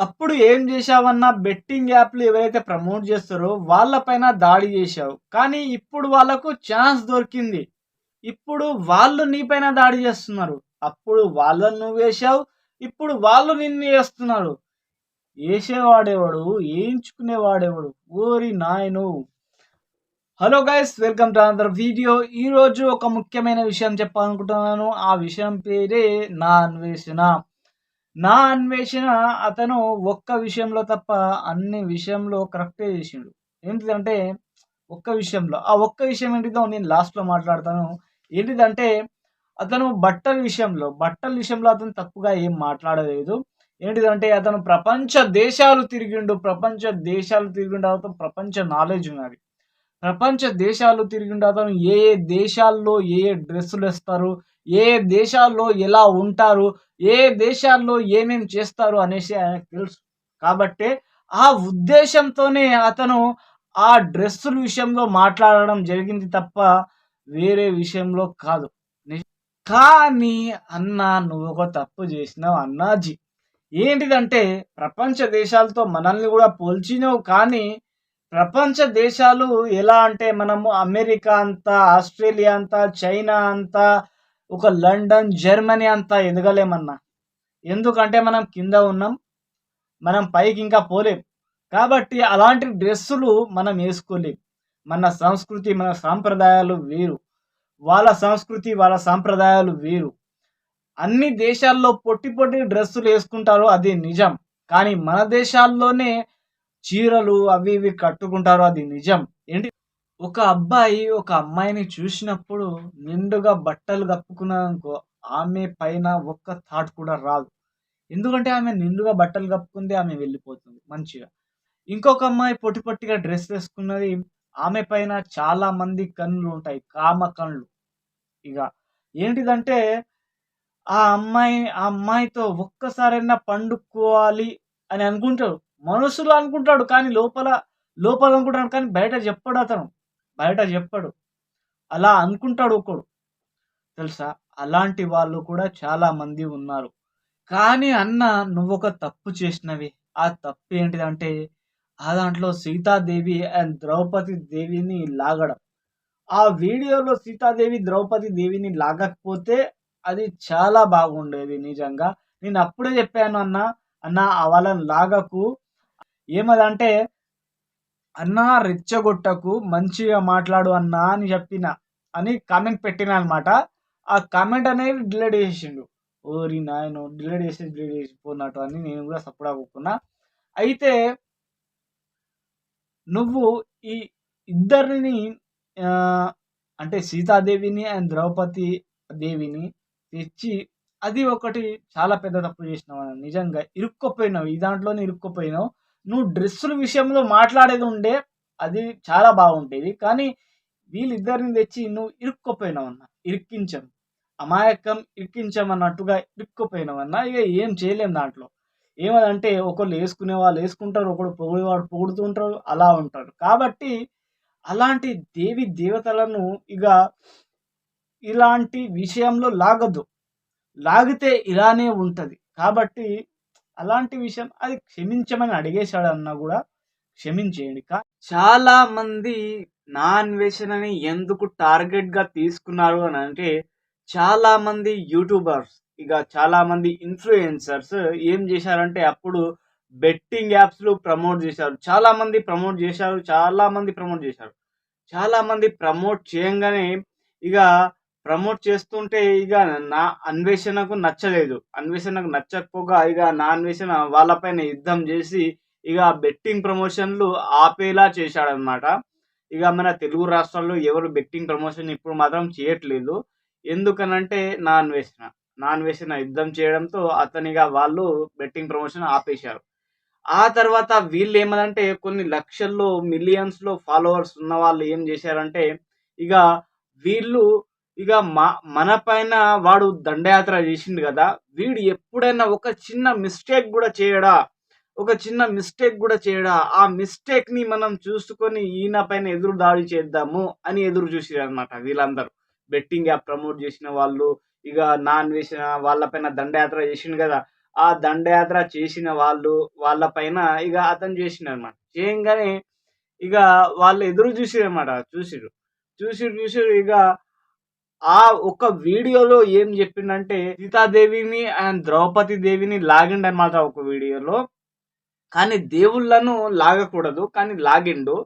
అప్పుడు ఏం చేశావన్నా బెట్టింగ్ యాప్లు ఎవరైతే ప్రమోట్ చేస్తారో వాళ్ళపైన దాడి చేశావు. కానీ ఇప్పుడు వాళ్ళకు ఛాన్స్ దొరికింది. ఇప్పుడు వాళ్ళు నీపైన దాడి చేస్తున్నారు. అప్పుడు వాళ్ళని నువ్వు వేసావు ఇప్పుడు వాళ్ళు నిన్ను వేస్తున్నారు. వేసేవాడేవాడు? వేయించుకునేవాడేవాడు? ఓరి నాయను! Hello guys welcome to another video. ఈరోజు ఒక ముఖ్యమైన విషయం చెప్పాలనుకుంటున్నాను. ఆ విషయం పేరే నా అన్వేషణ. నా అన్వేషణ అతను ఒక్క విషయంలో తప్ప అన్ని విషయంలో కరెక్టే చేసిండు. ఏంటిదంటే ఒక్క విషయంలో. ఆ ఒక్క విషయం ఏంటిదో నేను లాస్ట్లో మాట్లాడతాను. ఏంటిదంటే అతను బట్టల విషయంలో బట్టల విషయంలో అతను తప్పుగా ఏం మాట్లాడలేదు. ఏంటిదంటే అతను ప్రపంచ దేశాలు తిరిగిండు ప్రపంచ దేశాలు తిరిగిండు అతను ప్రపంచ నాలెడ్జ్ ఉన్నది. ప్రపంచ దేశాలు తిరిగిండు అతను. ఏ ఏ దేశాల్లో ఏ ఏ డ్రెస్సులు వేస్తారు ఏ ఏ దేశాల్లో ఎలా ఉంటారు ఏ దేశాల్లో ఏమేమి చేస్తారు అనేసి ఆయనకు తెలుసు. కాబట్టి ఆ ఉద్దేశంతోనే అతను ఆ డ్రెస్సుల విషయంలో మాట్లాడడం జరిగింది తప్ప వేరే విషయంలో కాదు. కానీ అన్న నువ్వు ఒక తప్పు చేసినావు అన్నాజీ. ఏంటిదంటే ప్రపంచ దేశాలతో మనల్ని కూడా పోల్చినావు కానీ ప్రపంచ దేశాలు ఎలా అంటే మనము అమెరికా అంతా ఆస్ట్రేలియా అంతా చైనా అంతా ఒక లండన్ జర్మనీ అంతా ఎదగలేమన్నా. ఎందుకంటే మనం కింద ఉన్నాం మనం పైకి ఇంకా పోలేం. కాబట్టి అలాంటి డ్రెస్సులు మనం వేసుకోలేం. మన సంస్కృతి మన సాంప్రదాయాలు వేరు. వాళ్ళ సంస్కృతి వాళ్ళ సాంప్రదాయాలు వేరు. అన్ని దేశాల్లో పొట్టి పొట్టి డ్రెస్సులు వేసుకుంటారు అది నిజం. కానీ మన దేశాల్లోనే చీరలు అవి ఇవి కట్టుకుంటారు అది నిజం. ఏంటి? ఒక అబ్బాయి ఒక అమ్మాయిని చూసినప్పుడు నిండుగా బట్టలు కప్పుకున్నారనుకో ఆమె పైన ఒక్క థాట్ కూడా రాదు. ఎందుకంటే ఆమె నిండుగా బట్టలు కప్పుకుంది ఆమె వెళ్ళిపోతుంది మంచిగా. ఇంకొక అమ్మాయి పొట్టి పొట్టిగా డ్రెస్ వేసుకున్నది ఆమె పైన చాలా మంది కన్నులు ఉంటాయి కామ కన్నులు. ఇక ఏంటిదంటే ఆ అమ్మాయి ఆ అమ్మాయితో ఒక్కసారైనా పండుకోవాలి అని అనుకుంటారు. మనసులో అనుకుంటాడు కానీ లోపల లోపల అనుకుంటాడు కానీ బయట చెప్పడు అతను. బయట చెప్పడు. అలా అనుకుంటాడు ఒకడు. తెలుసా? అలాంటి వాళ్ళు కూడా చాలా మంది ఉన్నారు. కానీ అన్న నువ్వు ఒక తప్పు చేసినవి. ఆ తప్పు ఏంటిదంటే ఆ దాంట్లో సీతాదేవి అండ్ ద్రౌపది దేవిని లాగడం. ఆ వీడియోలో సీతాదేవి ద్రౌపది దేవిని లాగకపోతే అది చాలా బాగుండేది నిజంగా. నేను అప్పుడే చెప్పాను అన్న అన్న ఆ వాళ్ళని లాగకు. ఏమదంటే అన్నా రెచ్చగొట్టకు మంచిగా మాట్లాడు అన్నా అని చెప్పిన అని కామెంట్ పెట్టిన అనమాట. ఆ కామెంట్ అనేది డిలీట్ చేసిండు. ఓరి నాయన డిలీట్ చేసి డిలీట్ చేసిపోయినట్టు అని నేను కూడా సపోర్ట్ అవ్వకున్నా అయితే నువ్వు ఈ ఇద్దరిని అంటే సీతాదేవిని అండ్ ద్రౌపది దేవిని తెచ్చి అది ఒకటి చాలా పెద్ద తప్పు చేసినావు నిజంగా ఇరుక్కుపోయినావు. ఈ దాంట్లోనే ఇరుక్కుపోయినావు. నువ్వు డ్రెస్సుల విషయంలో మాట్లాడేది ఉండే అది చాలా బాగుండేది. కానీ వీళ్ళిద్దరిని తెచ్చి నువ్వు ఇరుక్కుపోయినావన్న ఇరిక్కించాం అమాయకం ఇరికించమన్నట్టుగా ఇరుక్కుపోయినావన్న ఇక ఏం చేయలేం దాంట్లో. ఏమదంటే ఒకళ్ళు వేసుకునే వాళ్ళు వేసుకుంటారు ఒకడు పొగిడేవాడు పొగుడుతుంటారు అలా ఉంటారు కాబట్టి అలాంటి దేవి దేవతలను ఇక ఇలాంటి విషయంలో లాగదు. లాగితే ఇలానే ఉంటుంది. కాబట్టి అలాంటి విషయం అది క్షమించమని అడిగేశాడు అన్నా కూడా క్షమించేయండి. కా- చాలా మంది వెజ్ అని ఎందుకు టార్గెట్గా తీసుకున్నారు అని అంటే చాలా మంది యూట్యూబర్స్ ఇక చాలా మంది ఇన్ఫ్లుయెన్సర్స్ ఏం చేశారంటే అప్పుడు బెట్టింగ్ యాప్స్లో ప్రమోట్ చేశారు. చాలా మంది ప్రమోట్ చేశారు చాలా మంది ప్రమోట్ చేశారు. చాలా మంది ప్రమోట్ చేయంగానే ఇక ప్రమోట్ చేస్తుంటే ఇక నా అన్వేషణకు నచ్చలేదు. అన్వేషణకు నచ్చకపోగా ఇక నా అన్వేషణ వాళ్ళపైన యుద్ధం చేసి ఇక బెట్టింగ్ ప్రమోషన్లు ఆపేలా చేశాడనమాట ఇక మన తెలుగు రాష్ట్రాల్లో ఎవరు బెట్టింగ్ ప్రమోషన్ ఇప్పుడు మాత్రం చేయట్లేదు. ఎందుకనంటే నా అన్వేషణ. నా అన్వేషణ యుద్ధం చేయడంతో అతనిగా వాళ్ళు బెట్టింగ్ ప్రమోషన్ ఆపేశారు. ఆ తర్వాత వీళ్ళు ఏమదంటే కొన్ని లక్షల్లో మిలియన్స్లో ఫాలోవర్స్ ఉన్న వాళ్ళు ఏం చేశారంటే ఇక వీళ్ళు ఇక మా మన పైన వాడు దండయాత్ర చేసిండు కదా వీడు ఎప్పుడైనా ఒక చిన్న మిస్టేక్ కూడా చేయడా ఒక చిన్న మిస్టేక్ కూడా చేయడా ఆ మిస్టేక్ని మనం చూసుకొని ఈయన పైన ఎదురు దాడి చేద్దాము అని ఎదురు చూసారు అనమాట వీళ్ళందరూ బెట్టింగ్ యాప్ ప్రమోట్ చేసిన వాళ్ళు ఇక నాన్ వేసిన వాళ్ళపైన దండయాత్ర చేసిండు కదా ఆ దండయాత్ర చేసిన వాళ్ళు వాళ్ళపైన ఇక అతను చేసిండనమాట. చేయంగానే ఇక వాళ్ళు ఎదురు చూసిరన్నమాట. చూసిరు చూసి చూసిర్రు ఇక ఆ ఒక వీడియోలో ఏం చెప్పిండంటే సీతాదేవిని అండ్ ద్రౌపది దేవిని లాగిండనమాట ఒక వీడియోలో. కానీ దేవుళ్ళను లాగకూడదు. కానీ లాగిండు.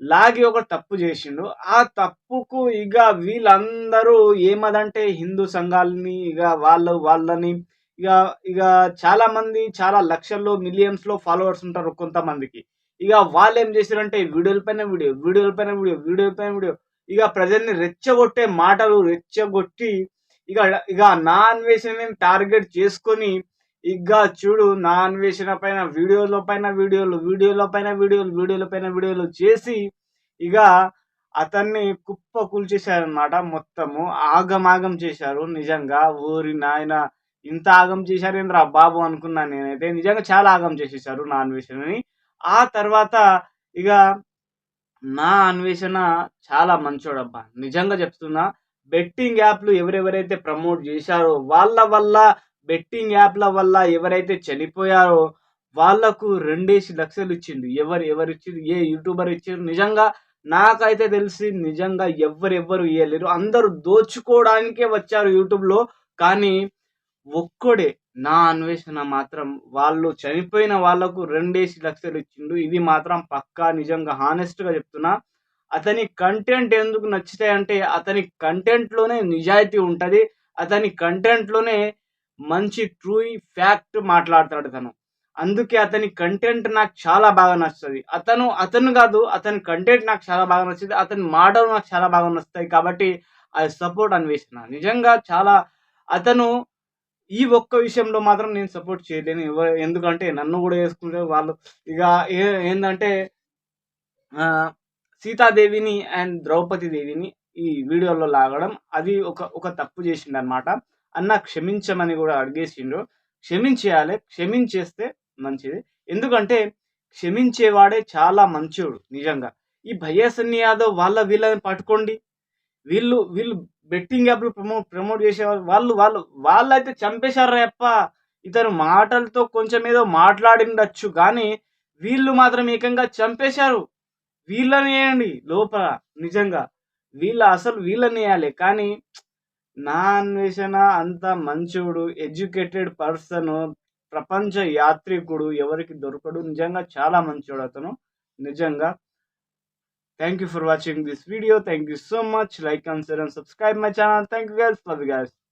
లాగి ఒక తప్పు చేసిండు. ఆ తప్పుకు ఇక వీళ్ళందరూ ఏమదంటే హిందూ సంఘాలని ఇక వాళ్ళు వాళ్ళని ఇక ఇక చాలా మంది చాలా లక్షల్లో, మిలియన్స్‌లో ఫాలోవర్స్ ఉంటారు కొంతమందికి. ఇక వాళ్ళు ఏం చేశారంటే వీడియోల పైన వీడియో, వీడియోల పైన వీడియో, వీడియోల పైన వీడియో ఇక ప్రజల్ని రెచ్చగొట్టే మాటలు రెచ్చగొట్టి ఇక ఇక నా అన్వేషణని టార్గెట్ చేసుకొని ఇక చూడు నా అన్వేషణ పైన వీడియోల పైన వీడియోలు, వీడియోల పైన వీడియోలు, వీడియోల పైన వీడియోలు చేసి ఇక అతన్ని కుప్ప కూల్చేశారనమాట మొత్తము. ఆగమాగం చేశారు నిజంగా. ఓరి నాయన! ఇంత ఆగం చేశారేందిరా బాబు అనుకున్నాను నేనైతే. నిజంగా చాలా ఆగం చేసేసారు నా అన్వేషణని. ఆ తర్వాత ఇక నా అన్వేషణ చాలా మంచోడబ్బా! నిజంగా చెప్తున్నా. బెట్టింగ్ యాప్‌లు ఎవరెవరైతే ప్రమోట్ చేశారో వాళ్ళ వల్ల బెట్టింగ్ యాప్‌ల వల్ల ఎవరైతే చనిపోయారో వాళ్ళకు 2,00,000 ఇచ్చిండు. ఎవరు ఎవరు ఎవరిచ్చిర్రు? ఏ యూట్యూబర్ ఇచ్చారు నిజంగా నాకైతే తెలిసి నిజంగా ఎవరెవ్వరు ఇయ్యలేరు. అందరూ దోచుకోవడానికే వచ్చారు యూట్యూబ్‌లో. కానీ ఒక్కడే నా అన్వేషణ మాత్రం వాళ్ళు చనిపోయిన వాళ్ళకు 2,00,000 ఇచ్చిండు. ఇది మాత్రం పక్కా నిజంగా హానెస్ట్‌గా చెప్తున్నా. అతని కంటెంట్ ఎందుకు నచ్చుతాయంటే అతని కంటెంట్‌లోనే నిజాయితీ ఉంటుంది అతని కంటెంట్‌లోనే మంచి ట్రూ ఫ్యాక్ట్ మాట్లాడతాడు తను. అందుకే అతని కంటెంట్ నాకు చాలా బాగా నచ్చుతుంది అతను అతను కాదు అతని కంటెంట్ నాకు చాలా బాగా నచ్చుతుంది అతని మాటలు నాకు చాలా బాగా నచ్చుతాయి. కాబట్టి ఐ సపోర్ట్ అన్వేషణ. నిజంగా చాలా అతను ఈ ఒక్క విషయంలో మాత్రం నేను సపోర్ట్ చేయలేను. ఎందుకంటే నన్ను కూడా వేసుకుంటే వాళ్ళు ఇక ఏ ఏందంటే సీతాదేవిని అండ్ ద్రౌపది దేవిని ఈ వీడియోలో లాగడం అది ఒక ఒక తప్పు చేసిండన్నమాట. అన్న క్షమించమని కూడా అడిగేసిండు. క్షమించేయాలి క్షమించేస్తే మంచిది. ఎందుకంటే క్షమించేవాడే చాలా మంచోడు నిజంగా. ఈ భయ్యా యాదవ్ వాళ్ళ వీళ్ళని పట్టుకోండి. వీళ్ళు వీళ్ళు బెట్టింగ్ యాప్‌లు ప్రమోట్ ప్రమోట్ చేసేవాళ్ళు వాళ్ళు వాళ్ళు వాళ్ళైతే చంపేశారురా తప్ప ఇతను మాటలతో కొంచెం ఏదో మాట్లాడిండొచ్చు కానీ వీళ్ళు మాత్రం ఏకంగా చంపేశారు. వీళ్ళని వేయండి లోపల నిజంగా. వీళ్ళ అసలు వీళ్ళనేయాలి. కానీ నా అన్వేషణ అంత మంచోడు, ఎడ్యుకేటెడ్ పర్సన్ ప్రపంచ యాత్రికుడు, ఎవరికి దొరకడు. నిజంగా చాలా మంచోడతను. నిజంగా. Thank you for watching this video. Thank you so much. Like, consider and subscribe my channel. Thank you guys. Love you guys.